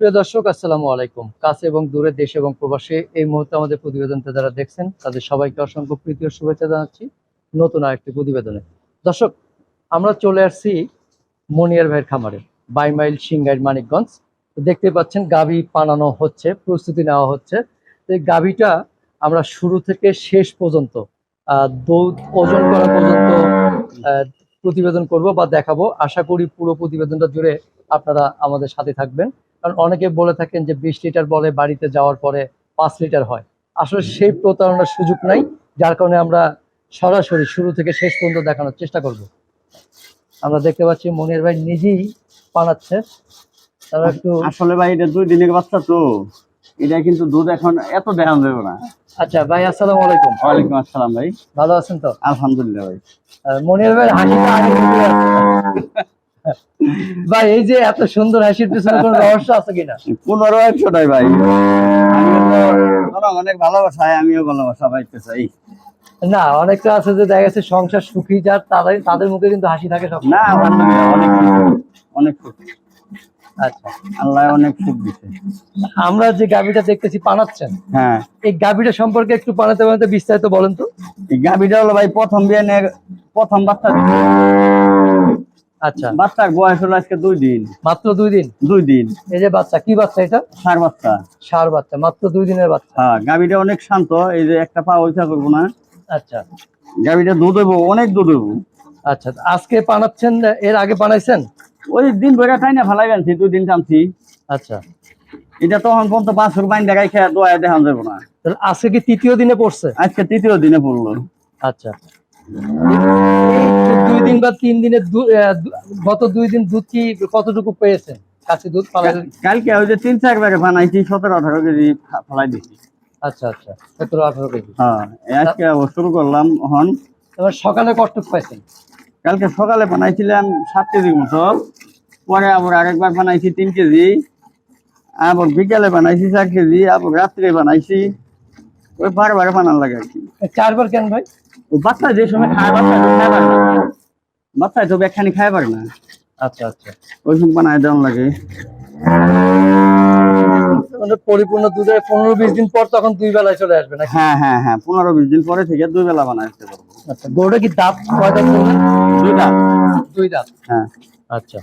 প্রিয় দর্শক, আসসালামু আলাইকুম। কাছে এবং দূরে দেশ এবং প্রবাসে এই মুহূর্তে আমাদের প্রতিবেদনটা যারা দেখছেন, তাদের সবাইকে অসংখ্য প্রীতি ও শুভেচ্ছা জানাচ্ছি নতুন আরেকটি প্রতিবেদনে। দর্শক, আমরা চলে আসছি মনিয়ার ভাইয়ের খামারে, বাই মাইল সিংগাইর মানিকগঞ্জ। দেখতে পাচ্ছেন, গাভী পানানো হচ্ছে, প্রস্তুতি নেওয়া হচ্ছে। এই গাভীটা আমরা শুরু থেকে শেষ পর্যন্ত দুধ, ওজন করা পর্যন্ত প্রতিবেদন করব বা দেখাবো। আশা করি পুরো প্রতিবেদনটা জুড়ে আপনারা আমাদের সাথে থাকবেন। কারণ অনেকে বলে থাকেন যে বিশ লিটার বলে বাড়িতে যাওয়ার পরে পাঁচ লিটার হয়। আসলে সেই প্রতারণার সুযোগ নাই যার কারণে আমরা সরাসরি শুরু থেকে শেষ পর্যন্ত দেখানোর চেষ্টা করব। আমরা দেখতে পাচ্ছি মনির ভাই নিজেই বানাচ্ছে তারা একটু আসলে ভাই এটা দুই দিনের বাচ্চা তো। এটা কিন্তু দুধ এখন এত দেখান দেবে না। আচ্ছা ভাই আসসালামু আলাইকুম। ওয়ালাইকুম আসসালাম ভাই। ভালো আছেন তো? আলহামদুলিল্লাহ ভাই। মনির ভাই হাসিটা। ভাই এই যে এত সুন্দর হাসির পিছনে কোনো রহস্য আছে কিনা? পনেরো একশো নাই ভাই। আমি অনেক ভালোবাসায় আমিও ভালোবাসা পাইতে চাই। না অনেকটা আছে যে দেখা গেছে সংসার সুখী যার তাদের তাদের মুখে কিন্তু হাসি থাকে সব না আলহামদুলিল্লাহ অনেক অনেক সুখ। আচ্ছা। আল্লাহ অনেক সুখ আমরা যে গাভিটা দেখতেছি পানাচ্ছেন। হ্যাঁ। এই গাভিটা সম্পর্কে একটু পানাতে পানাতে বিস্তারিত বলেন তো। এই গাভিটা হলো ভাই প্রথম বিয়ানে প্রথম বাচ্চা। আচ্ছা। বাচ্চার বয়স হলো আজকে দুই দিন। মাত্র দুই দিন? দুই দিন। এই যে বাচ্চা কি বাচ্চা এটা? সার বাচ্চা। সার বাচ্চা মাত্র দুই দিনের বাচ্চা। হ্যাঁ গাভিটা অনেক শান্ত এই যে একটা পা ওইটা করব না। আচ্ছা। গাভিটা দুধ হইব অনেক দুধ হইব। আচ্ছা আজকে পানাচ্ছেন এর আগে পানাইছেন ওই দিন ভরে তাই না ভালাই গানছি দুই দিন টানছি। আচ্ছা। এটা তখন পর্যন্ত পাঁচ ফুট বাইন দেখাই খেয়ে দোয়া দেখান যাব না। তাহলে আজকে কি তৃতীয় দিনে পড়ছে? আজকে তৃতীয় দিনে পড়ল। আচ্ছা। দুই দিন বা তিন দিনের গত দুই দিন দুধ কি কতটুকু পেয়েছেন? কাছে দুধ কালকে ওই যে তিন চার ব্যাগে বানাইছি সতেরো আঠারো কেজি ফা- ফেলাই দিছি। আচ্ছা আচ্ছা সতেরো আঠারো কেজি। হ্যাঁ আজকে শুরু করলাম হন এবার সকালে কষ্ট পাইছেন? কালকে সকালে বানাইছিলাম সাত কেজির মতো পরে আবার আরেকবার বানাইছি তিন কেজি আবার বিকালে বানাইছি চার কেজি আবার রাত্রে বানাইছি ওই বারবার বানান লাগে আর কি। চারবার কেন ভাই? বাচ্চা যে সময় খায় বাচ্চা। বাচ্চায় তো ব্যাখ্যানি খাই পারে না। আচ্ছা আচ্ছা। ওই সময় বানায় দেওয়ান লাগে। মানে পরিপূর্ণ দুধে পনেরো বিশ দিন পর তখন দুই বেলায় চলে আসবে নাকি? হ্যাঁ হ্যাঁ হ্যাঁ পনেরো বিশ দিন পরে থেকে দুই বেলা বানাইতে পারব। আচ্ছা গরুটা কি দাঁত কয় দাঁত বললেন? দুইটা দুই দাঁত? হ্যাঁ। আচ্ছা।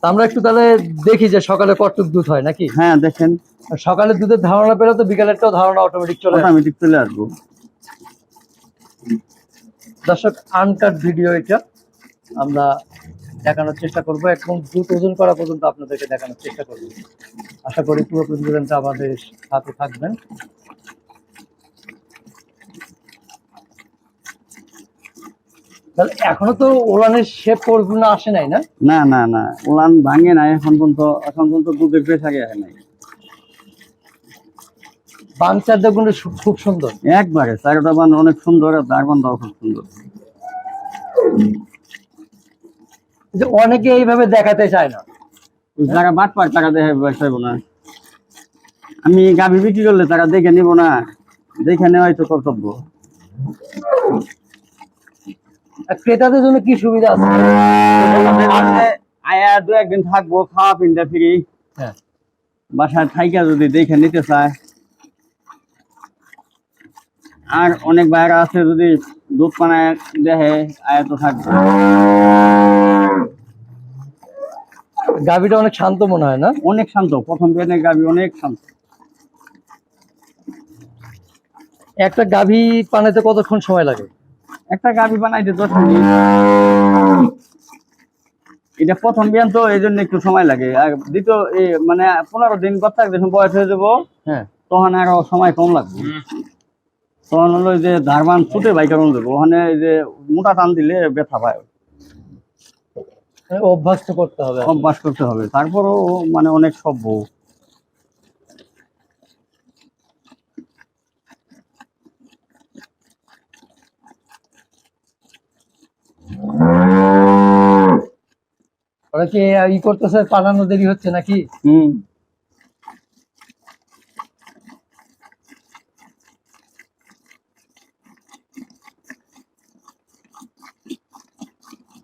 তা আমরা একটু তাহলে দেখি যে সকালে কতটুক দুধ হয় নাকি? হ্যাঁ দেখেন। সকালে দুধের ধারণা পেলে তো বিকালেরটাও ধারণা অটোমেটিক চলে। অটোমেটিক চলে আসব। দর্শক আনকাট ভিডিও এটা। আমরা দেখানোর চেষ্টা করব এবং দুধ ওজন করা পর্যন্ত আপনাদেরকে দেখানোর চেষ্টা করব। আশা করি পুরো প্রতিবেদনটা আমাদের সাথে থাকবেন। তাহলে এখনও তো ওলানের শেপ পরিপূর্ণ আসে নাই না? না না না উলান ভাঙে না এখন পর্যন্ত এখন পর্যন্ত দুধের পেশাকে আসে নাই। বাঞ্চার দেখুন খুব সুন্দর। একবারে চারটা বান অনেক সুন্দর আর তার বানটাও খুব সুন্দর। যে অনেকে এইভাবে দেখাতে চায় না। যারা বাদ পার তারা দেখে ব্যবসাইব না। আমি গাভি বিক্রি করলে তারা দেখে নিব না। দেখে নেওয়াই তো কর্তব্য। ক্রেতাদের জন্য কি সুবিধা আছে? আছে, আয়া দু একদিন থাকব খাওয়া পিনটা ফ্রি। হ্যাঁ। বাসায় থাইকা যদি দেখে নিতে চায়। আর অনেক বাইরে আছে যদি দুধ পানায় দেখে আয়া তো থাকবে। গাভিটা অনেক শান্ত মনে হয় না? অনেক শান্ত। প্রথম বিয়ানের গাভি অনেক শান্ত। একটা গাভী পানাতে কতক্ষণ সময় লাগে? একটা গাভি বানাইতে দশ মিনিট। এটা প্রথম বিয়ান তো এই জন্য একটু সময় লাগে। আর দ্বিতীয় মানে পনেরো দিন কথা যখন বয়স হয়ে যাব হ্যাঁ। তখন আরও সময় কম লাগবে। তখন হলো যে ধারবান ছুটে বাইক কারণ দেবো। ওখানে যে মোটা টান দিলে ব্যথা পায়। অভ্যাস তো করতে হবে। অভ্যাস করতে হবে। তারপরও মানে অনেক সভ্য। ওরা কি ই করতেছে পালানো দেরি হচ্ছে নাকি? হম।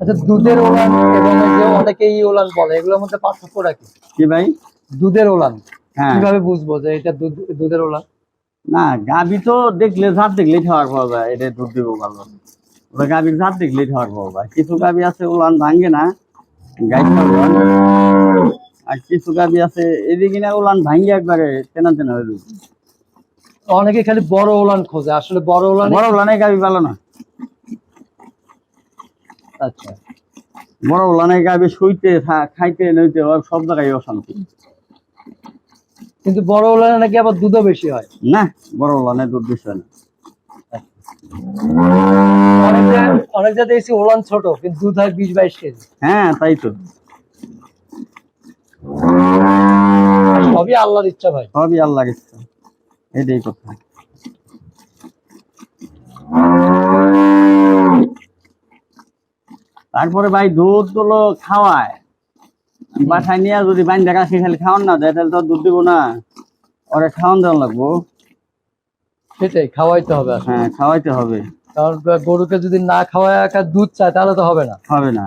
আচ্ছা দুধের ওলান এবং অনেকেই ওলান বলে এগুলোর মধ্যে পার্থক্য রাখি কি? ভাই? দুধের ওলান। হ্যাঁ। কীভাবে বুঝব যে এটা দুধ দুধের ওলান? না গাভি তো দেখলে জাত দেখলেই খাওয়ার পাওয়া যায় এটা দুধ দিব ভালো। গাভির দেখলেই খাওয়ার পাওয়া যায়। কিছু গাভি আছে ওলান ভাঙ্গে না গাই আর কিছু গাভি আছে এদিকে না ওলান ভাঙ্গে একবারে তেনা তেনা হয়ে। অনেকে খালি বড় ওলান খোঁজে আসলে বড় ওলান বড় ওলানে গাভি ভালো না। আচ্ছা। বড় উলানে গাভি শুইতে খাইতে নইতে ওর সব জায়গায় অশান্তি। কিন্তু বড় ওলানে নাকি আবার দুধও বেশি হয়? না বড় উলানে দুধ বেশি হয় না। অনেক জায়গায়- দেখছি ওলান ছোট কিন্তু দুধ হয় বিশ বাইশ কেজি। হ্যাঁ তাই তো। সবই আল্লাহর ইচ্ছা ভাই। সবই আল্লাহর ইচ্ছা। এটাই কথা। তারপরে ভাই দুধগুলো খাওয়ায়। বাসায় নিয়ে যদি বাইন দেখা খালি খাওয়ান না দেয় তাহলে তো দুধ দিব না। ওরা খাওয়ান দেওয়া লাগবো। সেটাই খাওয়াইতে হবে হ্যাঁ খাওয়াইতে হবে। কারণ গরুকে যদি না খাওয়ায় একা দুধ চায় তাহলে তো হবে না। হবে না।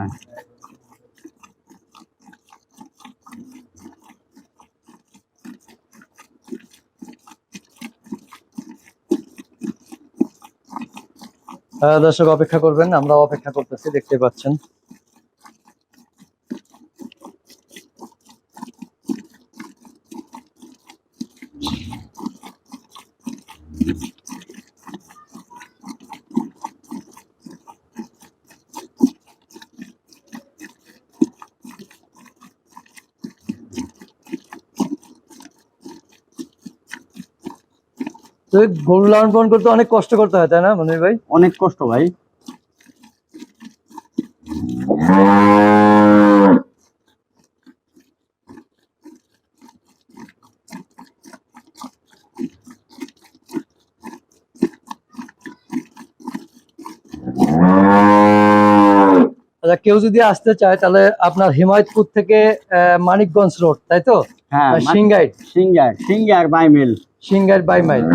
দর্শক অপেক্ষা করবেন আমরা অপেক্ষা করতেছি দেখতে পাচ্ছেন। গরু লালন পালন করতে অনেক কষ্ট করতে হয় তাই না মনির ভাই? অনেক কষ্ট ভাই। আচ্ছা কেউ যদি আসতে চায় তাহলে আপনার হিমায়তপুর থেকে মানিকগঞ্জ রোড তাই তো? হ্যাঁ আর সিংগাইট সিঙ্গার সিঙ্গার বাই মাইল।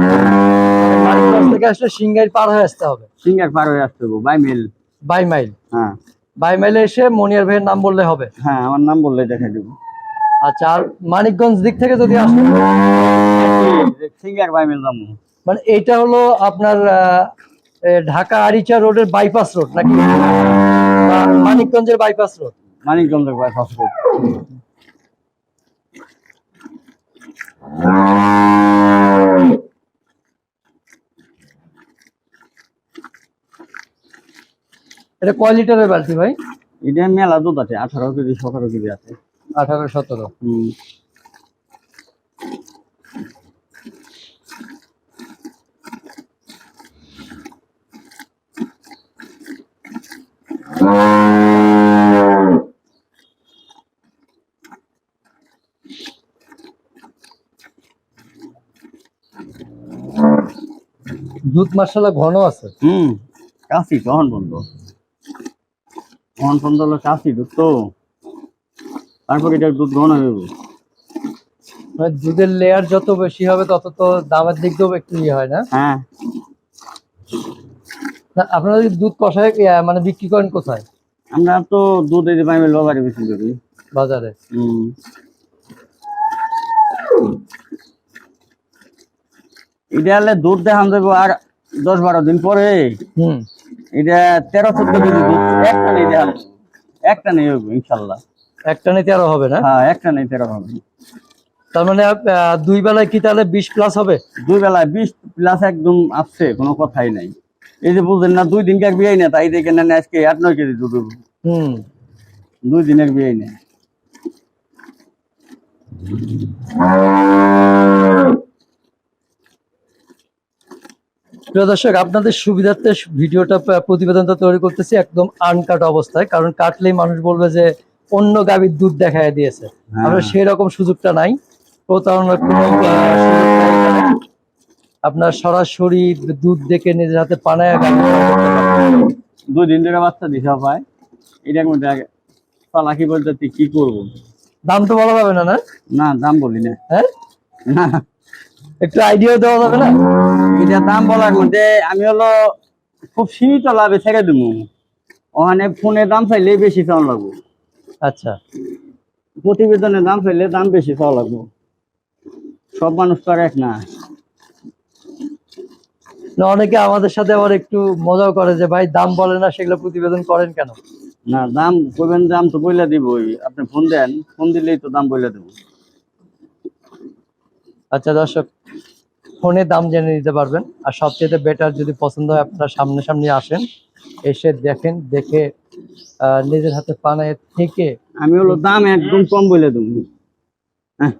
থেকে আসলে সিংগাইট পার হয়ে আসতে হবে। সিঙ্গার পার হয়ে আসতে হবে বাই মিল বাই মাইল। হ্যাঁ। বাই মাইলে এসে মনিয়ার ভাইয়ের নাম বললে হবে। হ্যাঁ আমার নাম বললে দেখা দেবো আচ্ছা আর মানিকগঞ্জ দিক থেকে যদি আসেন সিঙ্গার বাই মিল যাব। মানে এইটা হলো আপনার ঢাকা আরিচা রোডের বাইপাস রোড নাকি? মানিকগঞ্জের বাইপাস রোড মানিকগঞ্জের বাই ফাস্টফুড এটা কয় লিটারের বালতি ভাই? এটা মেলা দুধ আছে আঠারো কেজি সতেরো কেজি আছে। আঠারো সতেরো। হুম। দুধ মাসালা ঘন আছে। হুম কাশি কখন বন্ধ কখন বন্ধ হলো কাশি দুধ তো। তারপর এটা দুধ ঘন হয়ে যাবে। মানে দুধের লেয়ার যত বেশি হবে তত তো দামের দিক দিয়েও একটু ইয়ে হয় না? হ্যাঁ। না আপনারা যদি দুধ কষায় মানে বিক্রি করেন কোথায়? আমরা তো দুধ এই যে বাই মিল বাবারে বিক্রি করি। বাজারে? হুম। হলে দুধ দেখান দেবো আর দশ বারো দিন পরে। হুম। এটা তেরো চোদ্দ কেজি দুধ। একটা নেই একটা নেই ইনশাল্লাহ। একটা নিতে আরও হবে না? হ্যাঁ একটা নেই তেরো হবে। তার মানে দুই বেলায় কি তাহলে বিশ প্লাস হবে? দুই বেলায় বিশ প্লাস একদম আসছে কোনো কথাই নাই। এই যে বুঝলেন না দুই দিনকার বিয়ে না তাই দেখে নেন আজকে আট নয় কেজি দুধ। হুম। দুই দিনের বিয়ে না প্রিয় দর্শক আপনাদের সুবিধার্থে ভিডিওটা প্রতিবেদনটা তৈরি করতেছি একদম আনকাট অবস্থায় কারণ কাটলেই মানুষ বলবে যে অন্য গাভীর দুধ দেখায় দিয়েছে। হ্যাঁ। আমরা সেই রকম সুযোগটা নাই। প্রতারণার কোনো। আপনার সরাসরি দুধ দেখে নিজের হাতে পানায় দুই দিন ধরে বাচ্চা দিশা পায় এটার মধ্যে আগে চালাকি বলতে কি করব? দাম তো বলা যাবে না না? না দাম বলি না। হ্যাঁ? না একটু আইডিয়া দেওয়া যাবে না? এটা দাম বলার মধ্যে আমি হলো খুব সীমিত লাভে ছেড়ে দেবো। ওখানে ফোনে দাম চাইলেই বেশি চাউন লাগবো। আচ্ছা। প্রতিবেদনের দাম ফেললে দাম বেশি পাওয়া লাগবো। সব মানুষ তো আর এক না। না, অনেকে আমাদের সাথে আবার একটু মজাও করে যে ভাই দাম বলে না সেগুলো প্রতিবেদন করেন কেন? না দাম কইবেন দাম তো বইলা দিবই। আপনি ফোন দেন ফোন দিলেই তো দাম বইলা দেবো। আচ্ছা দর্শক ফোনে দাম জেনে নিতে পারবেন। আর সবচেয়ে বেটার যদি পছন্দ হয় আপনারা সামনাসামনি আসেন এসে দেখেন দেখে আহ, নিজের হাতে পানায় থেকে আমি হলো দাম একদম কম বলে দেবো। হ্যাঁ।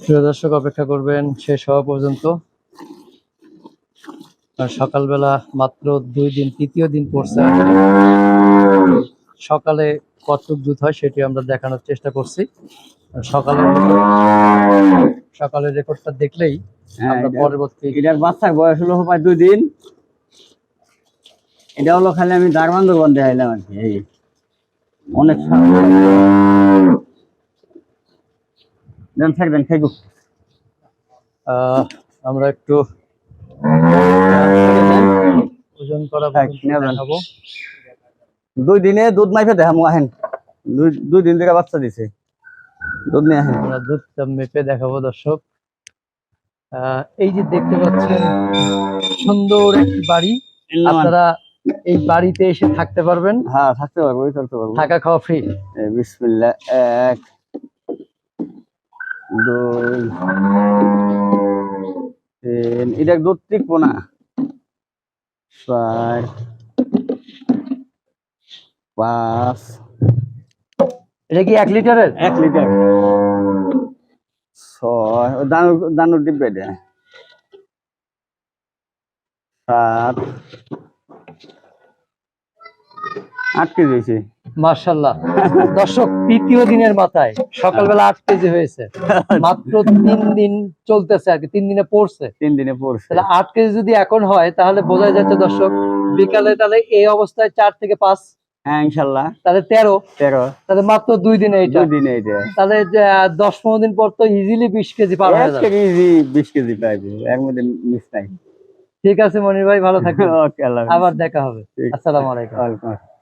প্রিয় দর্শক অপেক্ষা করবেন শেষ হওয়া পর্যন্ত। সকালবেলা মাত্র দুই দিন তৃতীয় দিন পড়ছে। সকালে কতটুক দুধ হয় সেটি আমরা দেখানোর চেষ্টা করছি। সকালে সকালের রেকর্ডটা দেখলেই হ্যাঁ, আমরা পরবর্তী এটার বাচ্চার বয়স হলো প্রায় দুই দিন। এটা হলো খালি আমি দারবান্ধ বন্ধে আইলাম আর কি এই অনেক সা- দেন থাক দেন আমরা একটু ওজন করা। দেখাবো। দুই দিনে দুধ মাইফে দেখামু আহেন। দুই দুই দিন থেকে বাচ্চা দিছে। দুধ নিয়ে আহেন। আমরা দুধটা মেপে দেখাবো দর্শক। আহ, এই যে দেখতে পাচ্ছেন সুন্দর একটি বাড়ি। আপনারা এই বাড়িতে এসে থাকতে পারবেন? হ্যাঁ থাকতে পারব করতে পারব। থাকা খাওয়া ফ্রি বিসমিল্লাহ এক দুই তিন এটা দুধ টিকবো না। চার পাঁচ। এটা কি এক লিটারের? এক লিটার। ছয় দানুর দানুর ডিব্বে দে সাত আট কেজি হয়েছে। মার্শাল্লাহ দর্শক তৃতীয় দিনের মাথায় সকালবেলা আট কেজি হয়েছে। মাত্র তিন দিন চলতেছে আর কি তিন দিনে পড়ছে। তিন দিনে পড়ছে। তাহলে আট কেজি যদি এখন হয় তাহলে বোঝা যাচ্ছে দর্শক বিকালে তাহলে এই অবস্থায় চার থেকে পাঁচ। হ্যাঁ ইনশাল্লাহ তাহলে তেরো। তেরো। তাহলে মাত্র দুই দিনে এটা। দুই দিনে এটা। তাহলে যে, আহ, দশ পনেরো দিন পর তো ইজিলি বিশ কেজি পার হয়ে যাবে। কেজি বিশ কেজি পাইবে এর মধ্যে মিস নাই। ঠিক আছে মনির ভাই ভালো থাকবেন। হাফেজ। আবার দেখা হবে। আসসালামু আলাইকুম। আসসালাম।